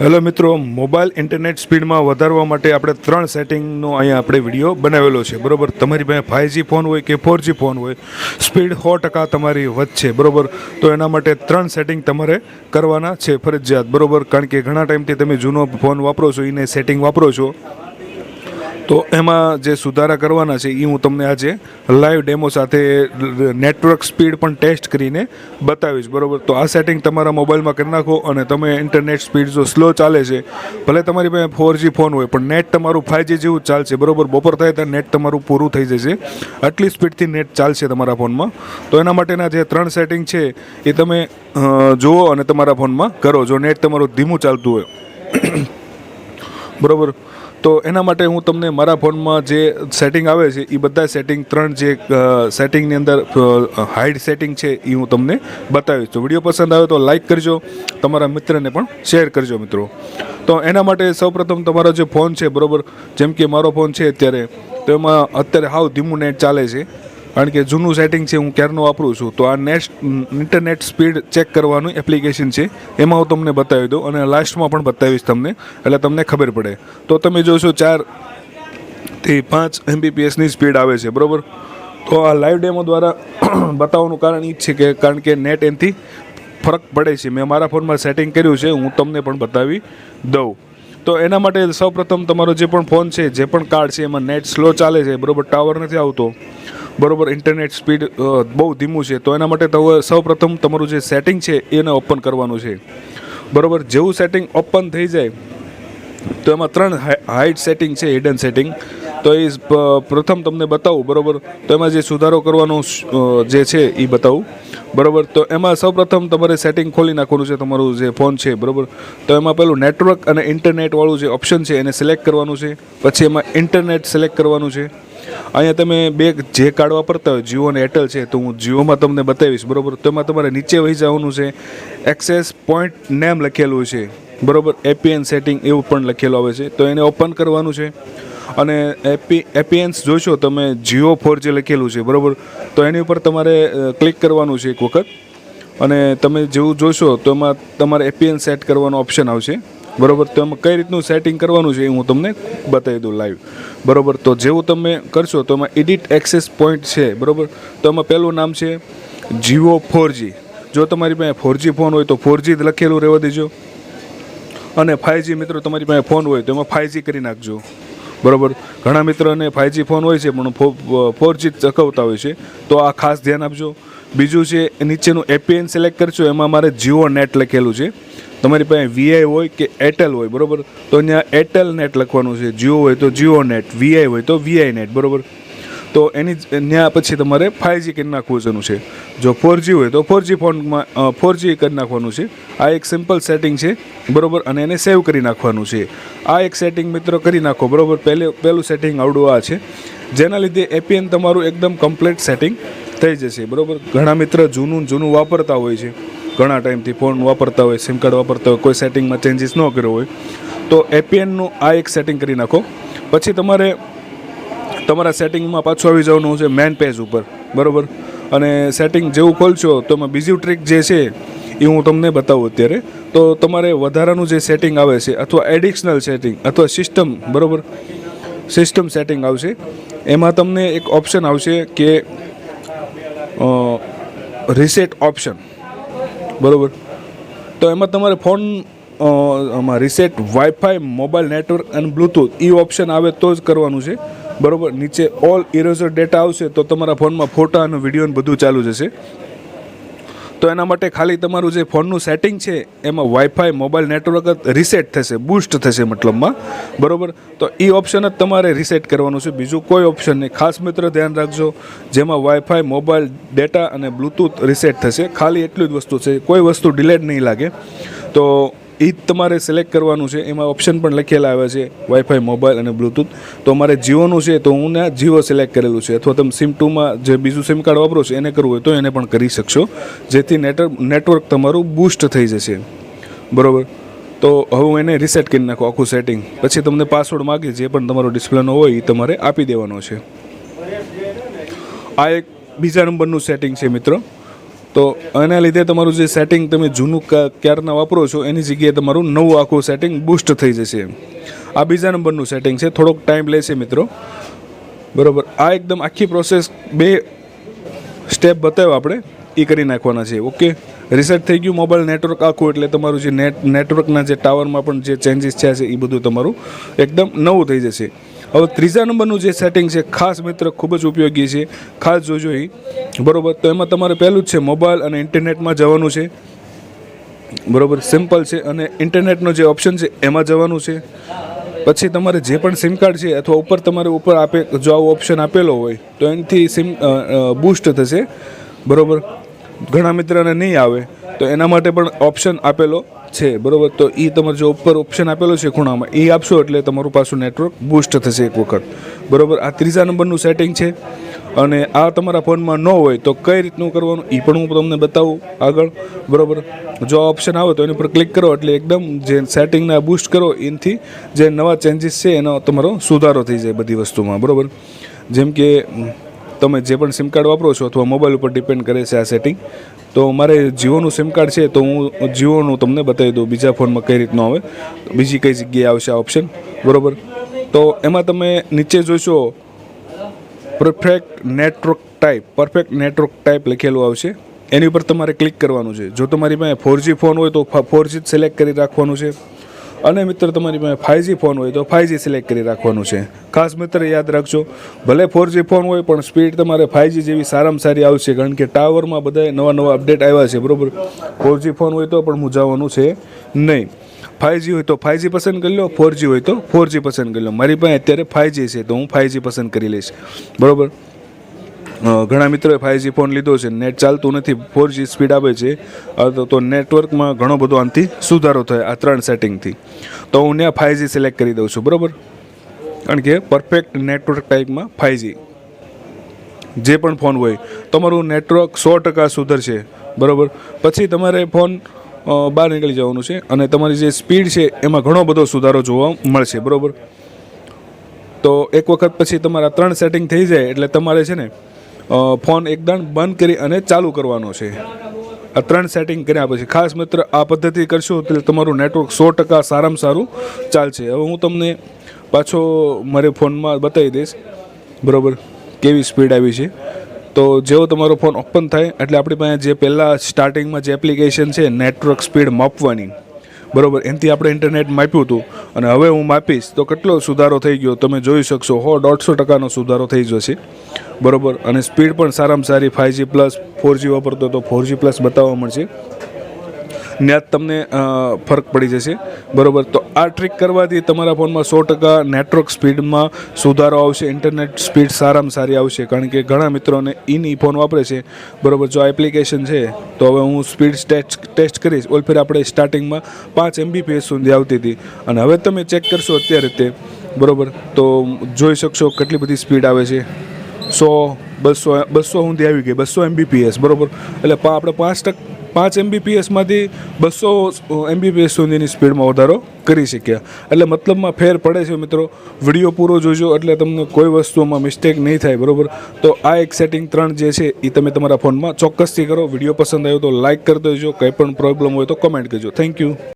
Hello મિત્રો, mobile internet સ્પીડમાં વધારવા માટે આપણે ત્રણ સેટિંગનો અહીંયા આપણે વીડિયો બનાવેલો છે. બરાબર, તમારી પાસે ફાઇવજી ફોન હોય કે ફોરજી ફોન હોય, સ્પીડ સો ટકા તમારી વધશે, બરાબર? તો એના માટે ત્રણ સેટિંગ તમારે કરવાના છે ફરજિયાત. બરોબર, કારણ કે ઘણા ટાઈમથી તમે જૂનો ફોન વાપરો છો, એને સેટિંગ વાપરો છો. તો એમાં જે સુધારા કરવાના છે એ હું તમને આજે લાઈવ ડેમો સાથે નેટવર્ક સ્પીડ પણ ટેસ્ટ કરીને બતાવીશ, બરાબર? તો આ સેટિંગ તમારા મોબાઈલમાં કરી નાખો અને તમે ઇન્ટરનેટ સ્પીડ જો સ્લો ચાલે છે, ભલે તમારી પાસે ફોરજી ફોન હોય, પણ નેટ તમારું ફાઇવજી જેવું ચાલશે, બરોબર? બપોર થાય ત્યારે નેટ તમારું પૂરું થઈ જશે. આટલી સ્પીડથી નેટ ચાલશે તમારા ફોનમાં. તો એના માટેના જે ત્રણ સેટિંગ છે, એ તમે જુઓ અને તમારા ફોનમાં કરો, જો નેટ તમારું ધીમું ચાલતું હોય. બરોબર? તો એના માટે હું તમને મારા ફોનમાં જે સેટિંગ આવે છે એ બધા સેટિંગ ત્રણ જે સેટિંગની અંદર હાઇડ સેટિંગ છે એ હું તમને બતાવીશ. તો વીડિયો પસંદ આવે તો લાઈક કરજો, તમારા મિત્રને પણ શેર કરજો મિત્રો. તો એના માટે સૌપ્રથમ તમારો જે ફોન છે, બરાબર, જેમ કે મારો ફોન છે અત્યારે, તો એમાં અત્યારે હાવ ધીમું નેટ ચાલે છે. કારણ કે જૂનું સેટિંગ છે, હું ક્યારનું વાપરું છું, તો આ નેટ ઇન્ટરનેટ સ્પીડ ચેક કરવાનું એપ્લિકેશન છે, એમાં હું તમને બતાવી દઉં અને લાસ્ટમાં પણ બતાવીશ તમને, એટલે તમને ખબર પડે. તો તમે જોશો ચારથી પાંચ એમબીપીએસની સ્પીડ આવે છે, બરાબર? તો આ લાઈવ ડેમો દ્વારા બતાવવાનું કારણ એ જ છે કે, કારણ કે નેટ એનથી ફરક પડે છે. મેં મારા ફોનમાં સેટિંગ કર્યું છે, હું તમને પણ બતાવી દઉં. તો એના માટે સૌપ્રથમ તમારો જે પણ ફોન છે, જે પણ કાર્ડ છે, એમાં નેટ સ્લો ચાલે છે, બરાબર? ટાવર નથી આવતો. બરોબર ઇન્ટરનેટ સ્પીડ બહુ ધીમું છે. તો એના માટે તમે સૌપ્રથમ તમારું જે સેટિંગ છે, એને ઓપન કરવાનું છે. બરોબર, જેવું સેટિંગ ઓપન થઈ જાય, તો એમાં ત્રણ હાઇટ સેટિંગ છે હિડન સેટિંગ તો એ પ્રથમ તમને બતાવું, બરાબર? તો એમાં જે સુધારો કરવાનો જે છે, એ બતાવું. બરાબર, તો એમાં સૌપ્રથમ તમારે સેટિંગ ખોલી નાખવાનું છે, તમારું જે ફોન છે, બરાબર? તો એમાં પેલું નેટવર્ક અને ઇન્ટરનેટવાળું જે ઓપ્શન છે, એને સિલેક્ટ કરવાનું છે. પછી એમાં ઇન્ટરનેટ સિલેક્ટ કરવાનું છે. અહીંયા તમે બે જે કાર્ડ વાપરતા હોય, જીઓ અને એરટેલ છે, તો હું જીઓમાં તમને બતાવીશ, બરાબર? તો એમાં તમારે નીચે વહી જવાનું છે એક્સેસ પોઈન્ટ નેમ લખેલું છે, બરોબર? એપીએન સેટિંગ એવું પણ લખેલું આવે છે, તો એને ઓપન કરવાનું છે. અને એપી એપીએન્સ જોશો, તમે જીઓ ફોર જે લખેલું છે, બરાબર? તો એની ઉપર તમારે ક્લિક કરવાનું છે એક વખત. અને તમે જેવું જોશો, તો એમાં તમારે એપીએન સેટ કરવાનો ઓપ્શન આવશે. બરોબર? તો એમાં કઈ રીતનું સેટિંગ કરવાનું છે એ હું તમને બતાવી દઉં લાઈવ બરોબર? તો જેવું તમે કરશો તો એમાં એડિટ એક્સેસ પોઈન્ટ છે, બરોબર? તો એમાં પહેલું નામ છે જીઓ ફોરજી જો તમારી પાસે ફોરજી ફોન હોય તો ફોરજી જ લખેલું રહેવા દેજો. અને ફાઇવજી મિત્રો તમારી પાસે ફોન હોય તો એમાં ફાઇવજી કરી નાખજો. બરાબર? ઘણા મિત્રોને ફાઇવજી ફોન હોય છે, પણ ફોરજી ચકવતા હોય છે. તો આ ખાસ ધ્યાન આપજો. બીજું છે નીચેનું એપીએન સિલેક્ટ કરશો એમાં મારે જીઓ નેટ લખેલું છે. તમારી પાસે વીઆઈ હોય કે એરટેલ હોય, બરાબર? તો અહીંયા એરટેલ નેટ લખવાનું છે, જીઓ હોય તો જીઓ નેટ વીઆઈ હોય તો વીઆઈ નેટ બરોબર? તો એની ત્યાં પછી તમારે ફાઇવજી કરી નાખવાનું છે જો ફોરજી હોય તો ફોરજી ફોનમાં ફોરજી કરી નાખવાનું છે. આ એક સિમ્પલ સેટિંગ છે, બરાબર? અને એને સેવ કરી નાખવાનું છે. આ એક સેટિંગ મિત્રો કરી નાખો, બરાબર? પહેલે, પહેલું સેટિંગ આવડું આ છે. જેના લીધે એપીએન તમારું એકદમ કમ્પ્લીટ સેટિંગ થઈ જશે, બરોબર? ઘણા મિત્ર જૂનું જૂનું વાપરતા હોય છે. ઘણા ટાઈમથી ફોન વાપરતા હોય સિમ કાર્ડ વાપરતા હોય, કોઈ સેટિંગમાં ચેન્જીસ ન કર્યો હોય. તો એપીએનનું આ એક સેટિંગ કરી નાખો. પછી તમારે તમારા સેટિંગમાં પાછું આવી જવાનું છે મેન પેજ ઉપર, બરોબર? અને સેટિંગ જેવું ખોલશો તો એમાં બીજું ટ્રીક જે છે, એ હું તમને બતાવું અત્યારે. તો તમારે વધારાનું જે સેટિંગ આવે છે, અથવા એડિશનલ સેટિંગ અથવા સિસ્ટમ બરોબર? સિસ્ટમ સેટિંગ આવશે. એમાં તમને એક ઓપ્શન આવશે કે રિસેટ ઓપ્શન બરોબર? તો એમાં તમારે ફોન આમાં રિસેટ વાઈફાઈ મોબાઈલ નેટવર્ક અને બ્લૂટૂથ એ ઓપ્શન આવે તો જ કરવાનું છે. બરોબર? નીચે ઓલ ઇરેઝર ડેટા આવશે તો તમારા ફોનમાં ફોટા અને વીડિયો બધું ચાલુ જશે તો એના માટે ખાલી તમારું જે ફોનનું સેટિંગ છે, એમાં વાઈફાઈ મોબાઈલ નેટવર્ક જ રિસેટ થશે બૂસ્ટ થશે મતલબમાં. બરાબર? તો એ ઓપ્શન જ તમારે રિસેટ કરવાનું છે. બીજું કોઈ ઓપ્શન નહીં. ખાસ મિત્ર, ધ્યાન રાખજો. જેમાં વાઈફાઈ મોબાઈલ ડેટા અને બ્લૂટૂથ રિસેટ થશે. ખાલી એટલી જ વસ્તુ છે. કોઈ વસ્તુ ડિલેટ નહીં લાગે. તો એ જ તમારે સિલેક્ટ કરવાનું છે. એમાં ઓપ્શન પણ લખેલા આવે છે વાઈફાઈ મોબાઈલ અને બ્લૂટૂથ તો મારે જીઓનું છે, તો હું ના જીઓ સિલેક્ટ કરેલું છે. અથવા તમે સિમ ટુમાં જે બીજું સિમ કાર્ડ વાપરો છો, એને કરવું હોય તો એને પણ કરી શકશો. જેથી નેટવર્ક નેટવર્ક તમારું બૂસ્ટ થઈ જશે. બરાબર? તો હવે હું એને રિસેટ કરી નાખું આખું સેટિંગ પછી તમને પાસવર્ડ માગે, જે પણ તમારો ડિસ્પ્લેનો હોય, એ તમારે આપી દેવાનો છે. આ એક બીજા નંબરનું સેટિંગ છે, મિત્રો. તો એના લીધે તમારું જે સેટિંગ તમે જૂનું ક્યારના વાપરો છો, એની જગ્યાએ તમારું નવું આખું સેટિંગ બૂસ્ટ થઈ જશે આ બીજા નંબરનું સેટિંગ છે, થોડોક ટાઈમ લેશે મિત્રો. બરોબર, આ એકદમ આખી પ્રોસેસ બે સ્ટેપ બતાવ્યો આપણે, એ કરી નાખવાના છે ઓકે રિસેટ થઈ ગયું મોબાઈલ નેટવર્ક આખું, એટલે તમારું જે નેટ નેટવર્કના જે ટાવરમાં પણ જે ચેન્જીસ થયા છે, એ બધું તમારું એકદમ નવું થઈ જશે. હવે ત્રીજા નંબરનું જે સેટિંગ છે, ખાસ મિત્ર, ખૂબ જ ઉપયોગી છે. ખાસ જોજો એ બરોબર, તો એમાં તમારે પહેલું જ છે મોબાઈલ અને ઇન્ટરનેટમાં જવાનું છે. બરોબર સિમ્પલ છે અને ઇન્ટરનેટનો જે ઓપ્શન છે, એમાં જવાનું છે. પછી તમારે જે પણ સિમ કાર્ડ છે, અથવા ઉપર તમારે ઉપર આપે, જો આવો ઓપ્શન આપેલો હોય, તો એનાથી સિમ બૂસ્ટ થશે. બરાબર, ઘણા મિત્રને નહીં આવે, તો એના માટે પણ ઓપ્શન આપેલો. છે, બરોબર? તો એ તમારે જો ઉપર ઓપ્શન આપેલો છે ખૂણામાં એ આપશો એટલે તમારું પાછું નેટવર્ક બૂસ્ટ થશે એક વખત. બરાબર? આ ત્રીજા નંબરનું સેટિંગ છે. અને આ તમારા ફોનમાં ન હોય તો કઈ રીતનું કરવાનું એ પણ હું તમને બતાવું આગળ. બરાબર? જો ઓપ્શન આવે તો એની પર ક્લિક કરો એટલે એકદમ જે સેટિંગને બૂસ્ટ કરો, એનાથી જે નવા ચેન્જીસ છે, એનો તમારો સુધારો થઈ જાય બધી વસ્તુમાં. બરાબર? જેમ કે તમે જે પણ સિમ કાર્ડ વાપરો છો અથવા મોબાઈલ ઉપર ડિપેન્ડ કરે છે આ સેટિંગ તો મારે જીઓનું સિમ કાર્ડ છે, તો હું જીઓનું તમને બતાવી દઉં બીજા ફોનમાં કઈ રીતનું આવે. બીજી કઈ જગ્યાએ આવશે આ ઓપ્શન બરોબર? તો એમાં તમે નીચે જોશો perfect network type perfect network type લખેલું આવશે. એની ઉપર તમારે ક્લિક કરવાનું છે. જો તમારી પાસે ફોરજી ફોન હોય તો ફોરજી જ સિલેક્ટ કરી રાખવાનું છે. અને મિત્ર, તમારી પાસે ફાઇવજી ફોન હોય તો ફાઇવજી સિલેક્ટ કરી રાખવાનું છે. ખાસ મિત્ર, યાદ રાખજો, ભલે ફોરજી ફોન હોય, પણ સ્પીડ તમારે ફાઇવજી જેવી સારામાં સારી આવશે, કારણ કે ટાવરમાં બધા નવા નવા અપડેટ આવ્યા છે, બરાબર? ફોરજી ફોન હોય તો પણ મૂંઝાવાનું છે નહીં. ફાઇવજી હોય તો ફાઇવજી પસંદ કરી લો ફોરજી હોય તો ફોરજી પસંદ કરી લો. મારી પાસે અત્યારે ફાઇવજી છે, તો હું ફાઇવજી પસંદ કરી લઈશ. બરોબર? ઘણા મિત્રોએ ફાઇવજી ફોન લીધો છે. નેટ ચાલતું નથી. ફોરજી સ્પીડ આવે છે. તો- નેટવર્કમાં ઘણો બધો આનાથી સુધારો થાય આ ત્રણ સેટિંગથી તો હું ત્યાં ફાઇવજી સિલેક્ટ કરી દઉં છું. બરાબર? કારણ કે પરફેક્ટ નેટવર્ક ટાઈપમાં ફાઇવજી જે પણ ફોન હોય, તમારું નેટવર્ક સો ટકા સુધરશે. બરાબર? પછી તમારે ફોન બહાર નીકળી જવાનું છે અને તમારી જે સ્પીડ છે, એમાં ઘણો બધો સુધારો જોવા મળશે. બરાબર? તો એક વખત પછી તમારા ત્રણ સેટિંગ થઈ જાય, એટલે તમારે છે ને ફોન એકદમ બંધ કરી અને ચાલુ કરવાનો છે. આ ત્રણ સેટિંગ કર્યા પછી ખાસ મિત્ર, આ પદ્ધતિ કરશો એટલે તમારું નેટવર્ક સો ટકા સારામાં સારું ચાલશે. હવે હું તમને પાછો મારે ફોનમાં બતાવી દઈશ. બરાબર? કેવી સ્પીડ આવી છે? તો જેવો તમારો ફોન ઓપન થાય, એટલે આપણી પાસે જે પહેલાં સ્ટાર્ટિંગમાં જે એપ્લિકેશન છે નેટવર્ક સ્પીડ માપવાની. બરોબર, એનાથી આપણે ઇન્ટરનેટ માપ્યું હતું. અને હવે હું માપીશ, તો કેટલો સુધારો થઈ ગયો તમે જોઈ શકશો. હો, દોઢસો ટકાનો સુધારો થઈ જશે. બરોબર, અને સ્પીડ પણ સારામાં સારી ફાઇવજી પ્લસ ફોરજી વાપરતો તો ફોરજી પ્લસ બતાવવા મળશે. જ તમને ફરક પડી જશે. બરોબર? તો આ ટ્રીક કરવાથી તમારા ફોનમાં સો ટકા નેટવર્ક સ્પીડમાં સુધારો આવશે ઇન્ટરનેટ સ્પીડ સારામાં સારી આવશે. કારણ કે ઘણા મિત્રોને ઇની ફોન વાપરે છે. બરોબર? જો આ એપ્લિકેશન છે, તો હવે હું સ્પીડ ટેસ્ટ ટેસ્ટ કરીશ. ઓલ ફેર આપણે સ્ટાર્ટિંગમાં પાંચ એમબીપીએસ સુધી આવતી હતી. અને હવે તમે ચેક કરશો અત્યારે તે. બરોબર? તો જોઈ શકશો કેટલી બધી સ્પીડ આવે છે. સો, બસો બસો સુધી આવી ગઈ. બસો એમબીપીએસ બરોબર? એટલે આપણે પાંચ ટક પાંચ એમબીપીએસમાંથી બસો એમબીપીએસ સુધીની સ્પીડમાં વધારો કરી શક્યા. એટલે મતલબમાં ફેર પડે છે મિત્રો. વીડિયો પૂરો જોજો, એટલે તમને કોઈ વસ્તુમાં મિસ્ટેક નહીં થાય, બરાબર? તો આ એક સેટિંગ ત્રણ જે છે એ તમે તમારા ફોનમાં ચોક્કસથી કરો. વીડિયો પસંદ આવ્યો તો લાઇક કરી દેજો. કંઈ પણ પ્રોબ્લેમ હોય તો કમેન્ટ કરજો. Thank you